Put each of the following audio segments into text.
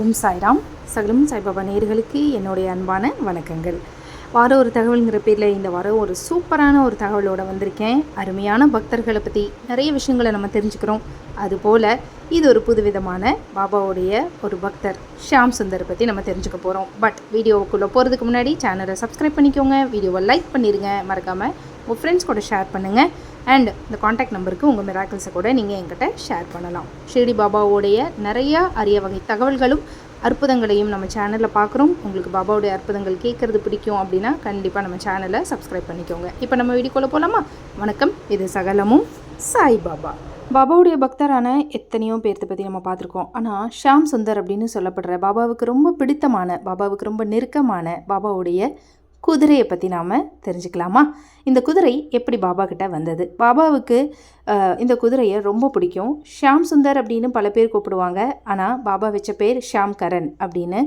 ஓம் சாய்ராம். சகலம் சாய்பாபா நேர்களுக்கு என்னுடைய அன்பான வணக்கங்கள். வார ஒரு தகவல்ங்கிற பேரில் இந்த வாரம் ஒரு சூப்பரான ஒரு தகவலோட வந்திருக்கேன். அருமையான பக்தர்களை பற்றி நிறைய விஷயங்களை நம்ம தெரிஞ்சுக்கிறோம். அதுபோல் இது ஒரு புதுவிதமான பாபாவுடைய ஒரு பக்தர் ஷியாம் சுந்தர் பற்றி நம்ம தெரிஞ்சுக்க போகிறோம் பட் வீடியோவுக்குள்ளே போகிறதுக்கு முன்னாடி சேனலை சப்ஸ்கிரைப் பண்ணிக்கோங்க. வீடியோவை லைக் பண்ணிடுங்க மறக்காமல் உங்கள் ஃப்ரெண்ட்ஸ் கூட ஷேர் பண்ணுங்கள் அண்ட் இந்த காண்டாக்ட் நம்பருக்கு உங்கள் மிராக்கிள்ஸை கூட நீங்கள் என்கிட்ட ஷேர் பண்ணலாம். ஷிரடி பாபாவோடைய நிறைய அரிய வகை தகவல்களும் அற்புதங்களையும் நம்ம சேனலில் பார்க்குறோம். உங்களுக்கு பாபாவுடைய அற்புதங்கள் கேட்குறது பிடிக்கும் அப்படின்னா கண்டிப்பாக நம்ம சேனலை சப்ஸ்கிரைப் பண்ணிக்கோங்க. இப்போ நம்ம வீடியோக்குள்ளே போகலாமா வணக்கம். இது சகலமும் சாய் பாபா. பாபாவுடைய பக்தரான எத்தனையோ பேர்த்த பற்றி நம்ம பார்த்துருக்கோம். ஆனால் ஷாம் சுந்தர் அப்படின்னு சொல்லப்படுற பாபாவுக்கு ரொம்ப பிடித்தமான பாபாவுக்கு ரொம்ப நெருக்கமான பாபாவுடைய குதிரையை பற்றி நாம் தெரிஞ்சுக்கலாமா? இந்த குதிரை எப்படி பாபா கிட்ட வந்தது? பாபாவுக்கு இந்த குதிரையை ரொம்ப பிடிக்கும். ஷியாம் சுந்தர் அப்படின்னு பல பேர் கூப்பிடுவாங்க. ஆனால் பாபா வச்ச பேர் ஷியாம் கரன் அப்படின்னு.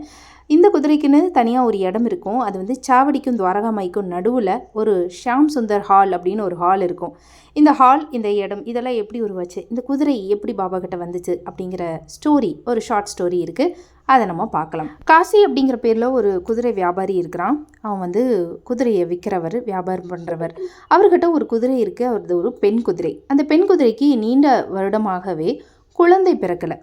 இந்த குதிரைக்குன்னு தனியாக ஒரு இடம் இருக்கும். அது வந்து சாவடிக்கும் துவாரகாமாய்க்கும் நடுவில் ஒரு ஷியாம் சுந்தர் ஹால் அப்படின்னு ஒரு ஹால் இருக்கும். இந்த ஹால் இந்த இடம் இதெல்லாம் எப்படி உருவாச்சு? இந்த குதிரை எப்படி பாபா கிட்ட வந்துச்சு? அப்படிங்கிற ஸ்டோரி ஒரு ஷார்ட் ஸ்டோரி இருக்குது அதை நம்ம பார்க்கலாம். காசி அப்படிங்கிற பேரில் ஒரு குதிரை வியாபாரி இருக்கிறான். அவன் வந்து குதிரையை விற்கிறவர் வியாபாரம் பண்ணுறவர் அவர்கிட்ட ஒரு குதிரை இருக்குது அவரது ஒரு பெண் குதிரை. அந்த பெண் குதிரைக்கு நீண்ட வருடமாகவே குழந்தை பிறக்கலை.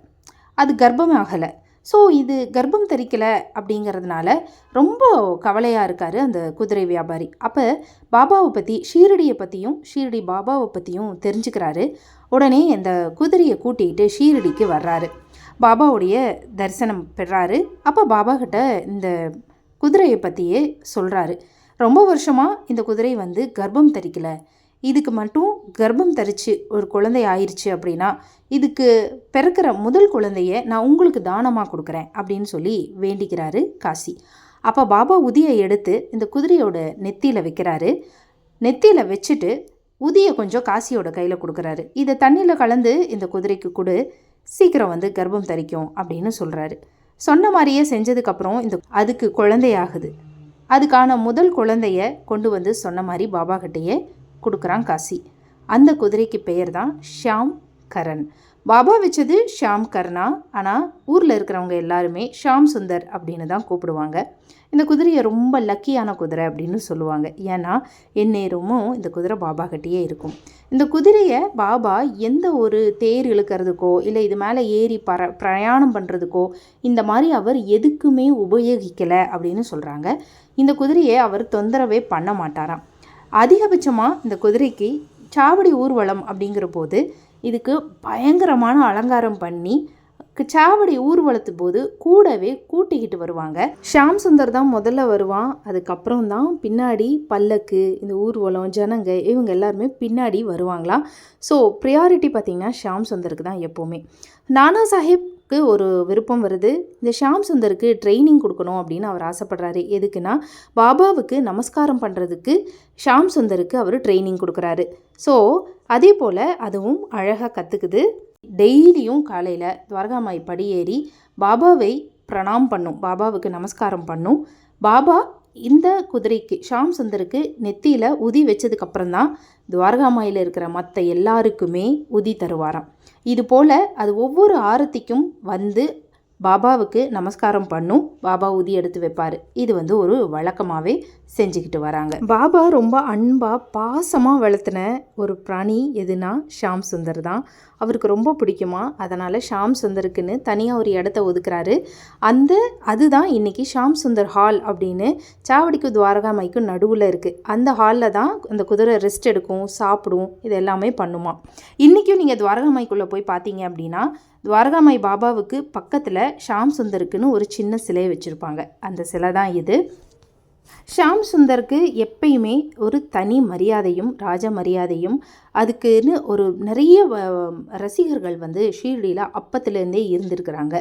அது கர்ப்பமாகலை. ஸோ இது கர்ப்பம் தரிக்கலை அப்படிங்கிறதுனால ரொம்ப கவலையாக இருக்கார் அந்த குதிரை வியாபாரி. அப்போ பாபாவை பற்றி ஷீரடியை பற்றியும் ஷீரடி பாபாவை பற்றியும் தெரிஞ்சுக்கிறாரு. உடனே அந்த குதிரையை கூட்டிகிட்டு ஷீரடிக்கு வர்றாரு. பாபாவுடைய தரிசனம் பெறாரு. அப்போ பாபா கிட்ட இந்த குதிரையை பற்றியே சொல்கிறாரு ரொம்ப வருஷமாக இந்த குதிரை வந்து கர்ப்பம் தரிக்கல. இதுக்கு மட்டும் கர்ப்பம் தரிச்சு ஒரு குழந்தை ஆயிடுச்சு அப்படின்னா இதுக்கு பிறக்கிற முதல் குழந்தைய நான் உங்களுக்கு தானமாக கொடுக்குறேன் அப்படின்னு சொல்லி வேண்டிக்கிறாரு காசி. அப்போ பாபா உதியை எடுத்து இந்த குதிரையோட நெத்தியில் வைக்கிறாரு. நெத்தியில் வச்சுட்டு உதியை கொஞ்சம் காசியோட கையில் கொடுக்குறாரு. இதை தண்ணியில் கலந்து இந்த குதிரைக்கு கொடு சீக்கிரம் வந்து கர்ப்பம் தரிக்கும் அப்படின்னு சொல்கிறாரு சொன்ன மாதிரியே செஞ்சதுக்கப்புறம் இந்த அதுக்கு குழந்தையாகுது அதுக்கான முதல் குழந்தைய கொண்டு வந்து சொன்ன மாதிரி பாபா கிட்டேயே கொடுக்குறான் காசி. அந்த குதிரைக்கு பெயர் தான் ஷியாம் கரண் பாபா வச்சது ஷியாம் கர்ணா. ஆனால் ஊரில் இருக்கிறவங்க எல்லாருமே ஷியாம் சுந்தர் அப்படின்னு தான் கூப்பிடுவாங்க. இந்த குதிரையை ரொம்ப லக்கியான குதிரை அப்படின்னு சொல்லுவாங்க. ஏன்னா எந்நேரமும் இந்த குதிரை பாபா கிட்டேயே இருக்கும். இந்த குதிரையை பாபா எந்த ஒரு தேர் இழுக்கிறதுக்கோ இல்லை இது மேலே ஏறி பர பிரயாணம் பண்ணுறதுக்கோ இந்த மாதிரி அவர் எதுக்குமே உபயோகிக்கலை அப்படின்னு சொல்கிறாங்க இந்த குதிரையை அவர் தொந்தரவே பண்ண மாட்டாராம். அதிகபட்சமாக இந்த குதிரைக்கு சாவடி ஊர்வலம் அப்படிங்கிற போது இதுக்கு பயங்கரமான அலங்காரம் பண்ணி சாவடி ஊர்வலத்து போது கூடவே கூட்டிக்கிட்டு வருவாங்க. ஷாம் சுந்தர் தான் முதல்ல வருவான். அதுக்கப்புறம் தான் பின்னாடி பல்லக்கு இந்த ஊர்வலம் ஜனங்க இவங்க எல்லாருமே பின்னாடி வருவாங்களாம். ஸோ ப்ரியாரிட்டி பார்த்திங்கன்னா ஷாம் சுந்தருக்கு தான் எப்போவுமே. நானா சாஹிப்க்கு ஒரு விருப்பம் வருது. இந்த ஷாம் சுந்தருக்கு ட்ரைனிங் கொடுக்கணும் அப்படின்னு அவர் ஆசைப்படுறாரு. எதுக்குன்னா பாபாவுக்கு நமஸ்காரம் பண்ணுறதுக்கு ஷாம் சுந்தருக்கு அவர் ட்ரைனிங் கொடுக்குறாரு. ஸோ அதே போல் அதுவும் அழகாக கற்றுக்குது டெய்லியும் காலையில் துவாரகாமாய் படியேறி பாபாவை பிரணாம் பண்ணும். பாபாவுக்கு நமஸ்காரம் பண்ணும். பாபா இந்த குதிரைக்கு ஷாம் சுந்தருக்கு நெத்தியில் உதி வச்சதுக்கப்புறம் தான் துவாரகாமாயில் இருக்கிற மற்ற எல்லாருக்குமே உதி தருவாராம். இது போல் அது ஒவ்வொரு ஆரத்திக்கும் வந்து பாபாவுக்கு நமஸ்காரம் பண்ணும். பாபா உதி எடுத்து வைப்பார். இது வந்து ஒரு வழக்கமாகவே செஞ்சுக்கிட்டு வராங்க. பாபா ரொம்ப அன்பாக பாசமாக வளர்த்தின ஒரு பிராணி எதுனா ஷாம் சுந்தர் தான். அவருக்கு ரொம்ப பிடிக்குமா? அதனால் ஷாம் சுந்தருக்குன்னு தனியாக ஒரு இடத்த ஒதுக்குறாரு. அந்த அதுதான் இன்றைக்கி ஷாம் சுந்தர் ஹால் அப்படின்னு சாவடிக்கு துவாரகாமைக்கு நடுவில் இருக்குது அந்த ஹாலில் தான் அந்த குதிரை ரெஸ்ட் எடுக்கும் சாப்பிடும் இது எல்லாமே பண்ணுமா. இன்றைக்கும் நீங்கள் துவாரகா மைக்குள்ளே போய் பார்த்தீங்க அப்படின்னா துவாரகாமாய் பாபாவுக்கு பக்கத்தில் ஷாம் சுந்தருக்குன்னு ஒரு சின்ன சிலையை வச்சுருப்பாங்க. அந்த சிலை தான் இது. ஷாம் சுந்தருக்கு எப்பயுமே ஒரு தனி மரியாதையும் ராஜ மரியாதையும் அதுக்குன்னு ஒரு நிறைய வ- ரசிகர்கள் வந்து ஷீரடியில் அப்பத்துலேருந்தே இருந்திருக்கிறாங்க.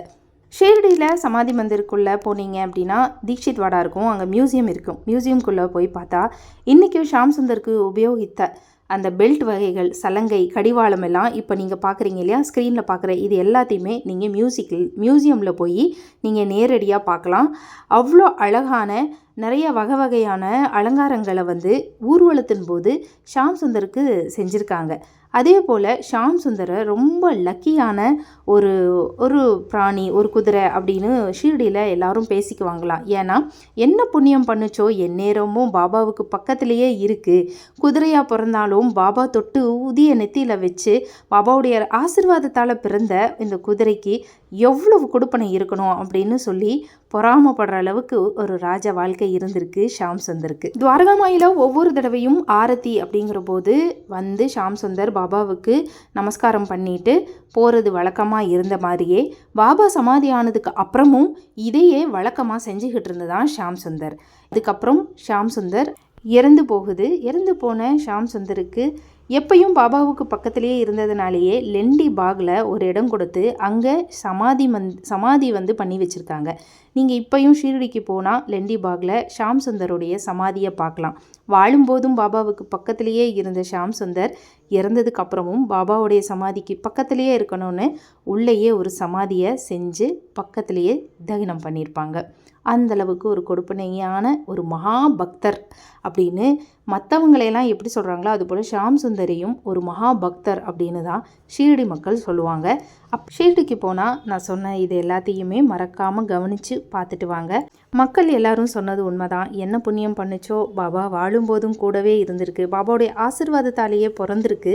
ஷீரடியில் சமாதி மந்திருக்குள்ளே போனீங்க அப்படின்னா தீக்ஷித் வாடா இருக்கும் அங்கே மியூசியம் இருக்கும். மியூசியம்குள்ளே போய் பார்த்தா இன்றைக்கும் ஷாம் சுந்தருக்கு உபயோகித்த அந்த பெல்ட் வகைகள் சலங்கை கடிவாளம் எல்லாம் இப்போ நீங்கள் பார்க்குறீங்க இல்லையா? ஸ்க்ரீனில் பார்க்குற இது எல்லாத்தையுமே நீங்கள் மியூசிக்கில் மியூசியமில் போய் நீங்கள் நேரடியாக பார்க்கலாம் அவ்வளோ அழகான நிறைய வகை வகையான அலங்காரங்களை வந்து ஊர்வலத்தின் போது ஷாம் சுந்தருக்கு செஞ்சுருக்காங்க. அதே போல் ஷாம் சுந்தரை ரொம்ப லக்கியான ஒரு ஒரு பிராணி ஒரு குதிரை அப்படின்னு ஷீரடியில் எல்லாரும் பேசிக்குவாங்களாம் ஏன்னா என்ன புண்ணியம் பண்ணுச்சோ எந்நேரமும் பாபாவுக்கு பக்கத்திலேயே இருக்குது குதிரையாக பிறந்தாலும் பாபா தொட்டு ஊதிய நெத்தியில் வச்சு பாபாவுடைய ஆசிர்வாதத்தால் பிறந்த இந்த குதிரைக்கு எவ்வளவு கொடுப்பனை இருக்கணும் அப்படின்னு சொல்லி பொறாமப்படுற அளவுக்கு ஒரு ராஜ வாழ்க்கை இருந்திருக்கு ஷாம் சுந்தருக்கு. துவாரகாமாயில் ஒவ்வொரு தடவையும் ஆரத்தி அப்படிங்கிற போது வந்து ஷாம் சுந்தர் பாபாவுக்கு நமஸ்காரம் பண்ணிட்டு போகிறது வழக்கமாக இருந்த மாதிரியே பாபா சமாதி ஆனதுக்கு அப்புறமும் இதையே வழக்கமாக செஞ்சுக்கிட்டு இருந்ததான் ஷாம் சுந்தர். அதுக்கப்புறம் ஷாம் சுந்தர் இறந்து போகுது. இறந்து போன ஷாம் சுந்தருக்கு எப்பையும் பாபாவுக்கு பக்கத்திலேயே இருந்ததுனாலேயே லெண்டி பாகில் ஒரு இடம் கொடுத்து அங்கே சமாதி மந் சமாதி வந்து பண்ணி வச்சுருக்காங்க. நீங்கள் இப்பயும் ஷீரடிக்கு போனால் லெண்டி பாகில் ஷாம் சுந்தருடைய சமாதியை பார்க்கலாம். வாழும்போதும் பாபாவுக்கு பக்கத்திலேயே இருந்த ஷாம் சுந்தர் இறந்ததுக்கு அப்புறமும் பாபாவுடைய சமாதிக்கு பக்கத்திலேயே இருக்கணும்னு உள்ளேயே ஒரு சமாதியை செஞ்சு பக்கத்திலேயே தகனம் பண்ணியிருப்பாங்க. அந்தளவுக்கு ஒரு கொடுப்பனையான ஒரு மகா பக்தர் அப்படின்னு மற்றவங்களையெல்லாம் எப்படி சொல்கிறாங்களோ அதுபோல் ஷாம் சுந்தரியும் ஒரு மகா பக்தர் அப்படின்னு தான் ஷீரடி மக்கள் சொல்லுவாங்க. அப் ஷீரடிக்கு போனால் நான் சொன்ன இது எல்லாத்தையுமே மறக்காமல் கவனித்து பார்த்துட்டு வாங்க. மக்கள் எல்லாரும் சொன்னது உண்மைதான். என்ன புண்ணியம் பண்ணுச்சோ பாபா வாழும்போதும் கூடவே இருந்திருக்கு. பாபாவுடைய ஆசிர்வாதத்தாலேயே பிறந்திருக்கு.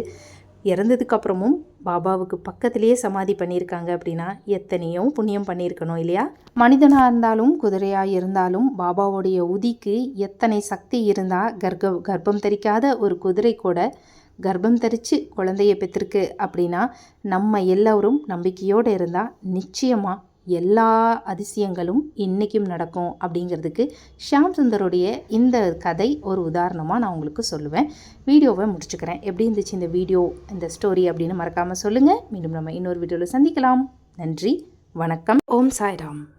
இறந்ததுக்கப்புறமும் பாபாவுக்கு பக்கத்திலேயே சமாதி பண்ணியிருக்காங்க அப்படின்னா எத்தனையோ புண்ணியம் பண்ணியிருக்கணும் இல்லையா? மனிதனாக இருந்தாலும் குதிரையாக இருந்தாலும் பாபாவுடைய உதிக்கு எத்தனை சக்தி இருந்தால் கர்க்க கர்ப்பம் தரிக்காத ஒரு குதிரை கூட கர்ப்பம் தரித்து குழந்தைய பெற்றிருக்கு அப்படின்னா நம்ம எல்லோரும் நம்பிக்கையோடு இருந்தால் நிச்சயமாக எல்லா அதிசயங்களும் இன்றைக்கும் நடக்கும் அப்படிங்கிறதுக்கு ஷியாம் சுந்தருடைய இந்த கதை ஒரு உதாரணமாக நான் உங்களுக்கு சொல்லுவேன். வீடியோவை முடிச்சுக்கிறேன். எப்படி இருந்துச்சு இந்த வீடியோ இந்த ஸ்டோரி அப்படின்னு மறக்காமல் சொல்லுங்கள் மீண்டும் நம்ம இன்னொரு வீடியோவில் சந்திக்கலாம். நன்றி வணக்கம். ஓம் சாய்ராம்.